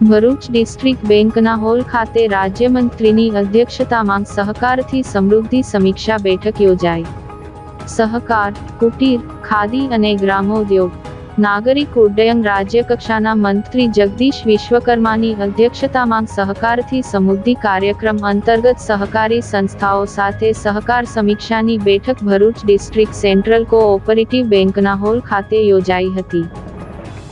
Bharuch district બેંકના hall ખાતે રાજ્યમંત્રીની અધ્યક્ષતામાં સહકારથી સમૃદ્ધિ સમીક્ષા બેઠક યોજાઈ. સહકાર, કુટીર, ખાદી અને ગ્રામોદ્યોગ. નાગરિક ઉડ્ડયન રાજ્યકક્ષાના મંત્રી જગદીશ વિશ્વકર્માની અધ્યક્ષતામાં સહકારથી સમૃદ્ધિ કાર્યક્રમ અંતર્ગત સહકારી સંસ્થાઓ સાથે સહકાર સમીક્ષાની બેઠક ભરૂચ ડિસ્ટ્રિક્ટ સેન્ટ્રલ કોઓપરેટિવ બેંકના હોલ ખાતે યોજાઈ હતી.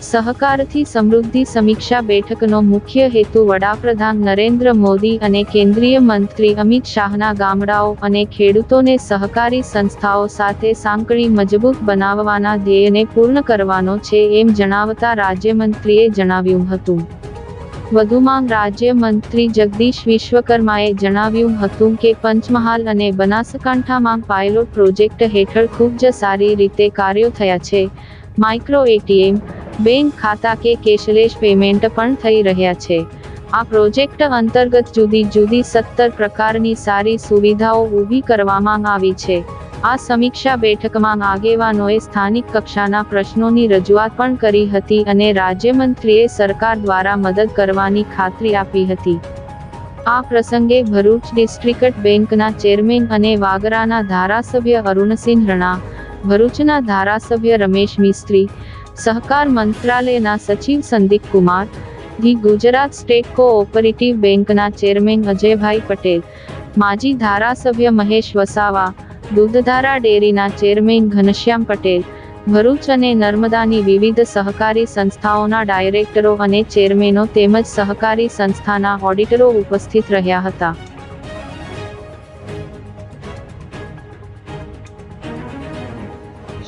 સહકારથી સમૃદ્ધિ સમીક્ષા બેઠકનો મુખ્ય હેતુ વડાપ્રધાન નરેન્દ્ર મોદી અને કેન્દ્રીય મંત્રી અમિત શાહના ગામડાઓ અને ખેડૂતોને સહકારી સંસ્થાઓ સાથે સાંકળી મજબૂત બનાવવાના ધ્યેયને પૂર્ણ કરવાનો છે એમ જણાવતા રાજ્યમંત્રીએ જણાવ્યું હતું. વધુમાં રાજ્યમંત્રી જગદીશ વિશ્વકર્માએ જણાવ્યું હતું કે પંચમહાલ અને બનાસકાંઠામાં પાયલોટ પ્રોજેક્ટ હેઠળ ખૂબ જ સારી રીતે કાર્યો થયા છે. માઇક્રો એટીએમ બેંક ખાતા કે કેશલેસ પેમેન્ટ પણ થઈ રહ્યા છે. આ પ્રોજેક્ટ અંતર્ગત જુદી જુદી સત્તર પ્રકારની સારી સુવિધાઓ ઊભી કરવામાં આવી છે. આ સમીક્ષા બેઠકમાં આગેવાનોએ સ્થાનિક કક્ષાના પ્રશ્નોની રજૂઆત પણ કરી હતી અને રાજ્યમંત્રીએ સરકાર દ્વારા મદદ કરવાની ખાતરી આપી હતી. આ પ્રસંગે ભરૂચ ડિસ્ટ્રિક્ટ બેંકના ચેરમેન અને વાગરાના ધારાસભ્ય અરુણસિંહ રણા, ભરૂચના ધારાસભ્ય રમેશ મિસ્ત્રી સહકાર મંત્રાલયના સચિવ Sandeep Kumar, the Gujarat state cooperative બેંકના ચેરમેન અજયભાઈ પટેલ, માજી ધારાસભ્ય મહેશ વસાવા, દૂધધારા ડેરીના ચેરમેન ઘનશ્યામ પટેલ, ભરૂચ અને નર્મદાની વિવિધ સહકારી સંસ્થાઓના ડાયરેક્ટરો અને ચેરમેનો તેમજ સહકારી સંસ્થાના ઓડિટરો ઉપસ્થિત રહ્યા હતા.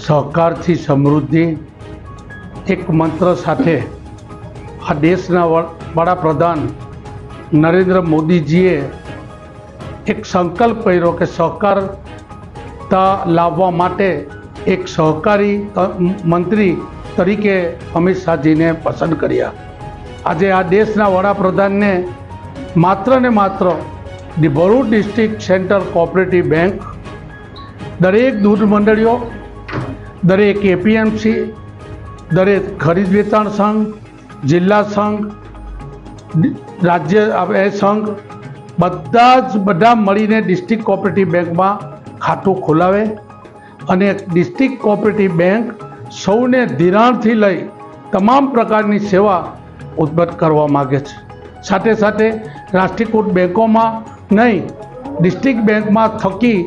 સહકારથી સમૃદ્ધિ એક મંત્ર સાથે આ દેશના વડાપ્રધાન નરેન્દ્ર મોદીજીએ એક સંકલ્પ કર્યો કે સહકારતા લાવવા માટે એક સહકારી મંત્રી તરીકે અમિત શાહજીને પસંદ કર્યા. આજે આ દેશના વડાપ્રધાનને માત્ર ને માત્ર Bharuch district central cooperative bank, દરેક દૂધ મંડળીઓ, દરેક એપીએમસી દરેક ખરીદ વેચાણ સંઘ, જિલ્લા સંઘ, રાજ્ય એ સંઘ બધા જ બધા મળીને ડિસ્ટ્રિક્ટ કોઓપરેટિવ બેંકમાં ખાતું ખોલાવે અને ડિસ્ટ્રિક્ટ કોઓપરેટિવ બેંક સૌને ધિરાણથી લઈ તમામ પ્રકારની સેવા ઉદ્ભત કરવા માગે છે. સાથે સાથે રાષ્ટ્રીયકૃત બેંકોમાં નહીં, ડિસ્ટ્રિક્ટ બેંકમાં થકી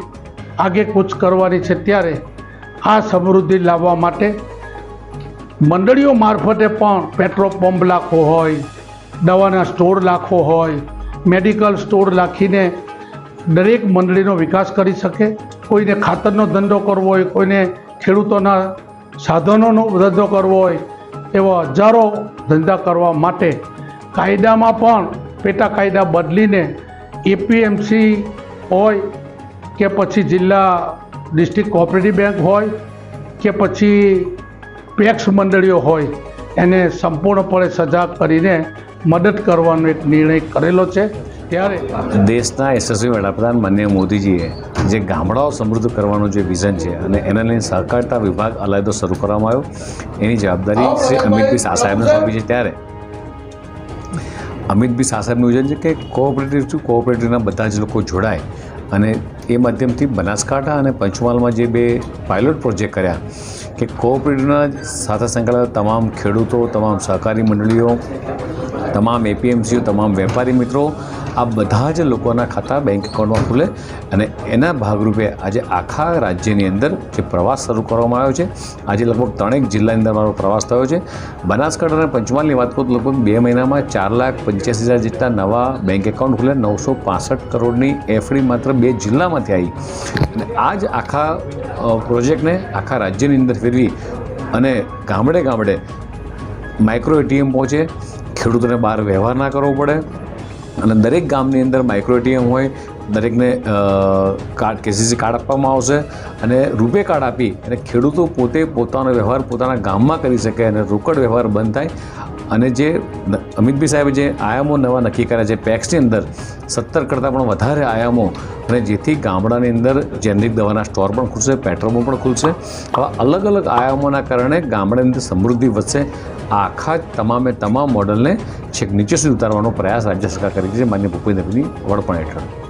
આગે કૂચ કરવાની છે ત્યારે આ સમૃદ્ધિ લાવવા માટે મંડળીઓ મારફતે પણ પેટ્રોલ પંપ લાખવો હોય, દવાના સ્ટોર લાખવો હોય, મેડિકલ સ્ટોર લાખીને દરેક મંડળીનો વિકાસ કરી શકે. કોઈને ખાતરનો ધંધો કરવો હોય, કોઈને ખેડૂતોના સાધનોનો ધંધો કરવો હોય, એવા હજારો ધંધા કરવા માટે કાયદામાં પણ પેટા કાયદા બદલીને એપીએમસી હોય કે પછી જિલ્લા ડિસ્ટ્રિક્ટ કોઓપરેટિવ બેંક હોય કે પછી પેક્સ મંડળીઓ હોય, એને સંપૂર્ણપણે સજા કરીને મદદ કરવાનો એક નિર્ણય કરેલો છે. ત્યારે દેશના યશસ્વી વડાપ્રધાન માનનીય મોદીજીએ જે ગામડાઓ સમૃદ્ધ કરવાનું જે વિઝન છે અને એને લઈને સહકારિતા વિભાગ અલાયદો શરૂ કરવામાં આવ્યો, એની જવાબદારી શ્રી અમિતભાઈ શાહ સાહેબને સોંપી છે. ત્યારે અમિતભાઈ શાહ સાહેબનું યોજન છે કે કોઓપરેટિવ ટુ કોઓપરેટિવના બધા જ લોકો જોડાય અને એ માધ્યમથી બનાસકાંઠા અને પંચમહાલમાં જે બે પાયલોટ પ્રોજેક્ટ કર્યા કે કોઓપરેટિવના સાથે સંકળાયેલા તમામ ખેડૂતો તમામ સહકારી મંડળીઓ તમામ એપીએમસીઓ તમામ વેપારી મિત્રો આ બધા જ લોકોના ખાતા બેંક એકાઉન્ટમાં ખુલે અને એના ભાગરૂપે આજે આખા રાજ્યની અંદર જે પ્રવાસ શરૂ કરવામાં આવ્યો છે, આજે લગભગ ત્રણેક જિલ્લાની અંદર મારો પ્રવાસ થયો છે. બનાસકાંઠા અને પંચમહાલની વાત કરું તો લગભગ બે મહિનામાં ચાર લાખ પંચ્યાસી હજાર જેટલા નવા બેંક એકાઉન્ટ ખુલે, નવસો પાસઠ કરોડની એફડી માત્ર બે જિલ્લામાંથી આવી. અને આ જ આખા પ્રોજેક્ટને આખા રાજ્યની અંદર ફેરવી અને ગામડે ગામડે માઇક્રો એટીએમ પહોંચે. ખેડૂતોને બહાર વ્યવહાર ના કરવો પડે. અને દરેક ગામની અંદર માઇક્રો એટીએમ હોય, દરેકને કાર્ડ કેસીસી કાર્ડ આપવામાં આવશે અને રૂપે કાર્ડ આપી અને ખેડૂતો પોતે પોતાનો વ્યવહાર પોતાના ગામમાં કરી શકે અને રોકડ વ્યવહાર બંધ થાય. અને જે અમિતભાઈ સાહેબે જે આયામો નવા નક્કી કર્યા છે પેક્સની અંદર સત્તર કરતાં પણ વધારે આયામો અને જેથી ગામડાની અંદર જેનરિક દવાના સ્ટોર પણ ખુલશે પેટ્રોલ પણ ખુલશે. આવા અલગ અલગ આયામોના કારણે ગામડાની અંદર સમૃદ્ધિ વધશે આખા તમામે તમામ મોડલને છેક નીચે સુધી ઉતારવાનો પ્રયાસ રાજ્ય સરકાર કરી છે, માન્ય ભૂપેન્દ્રની વડપણ હેઠળ.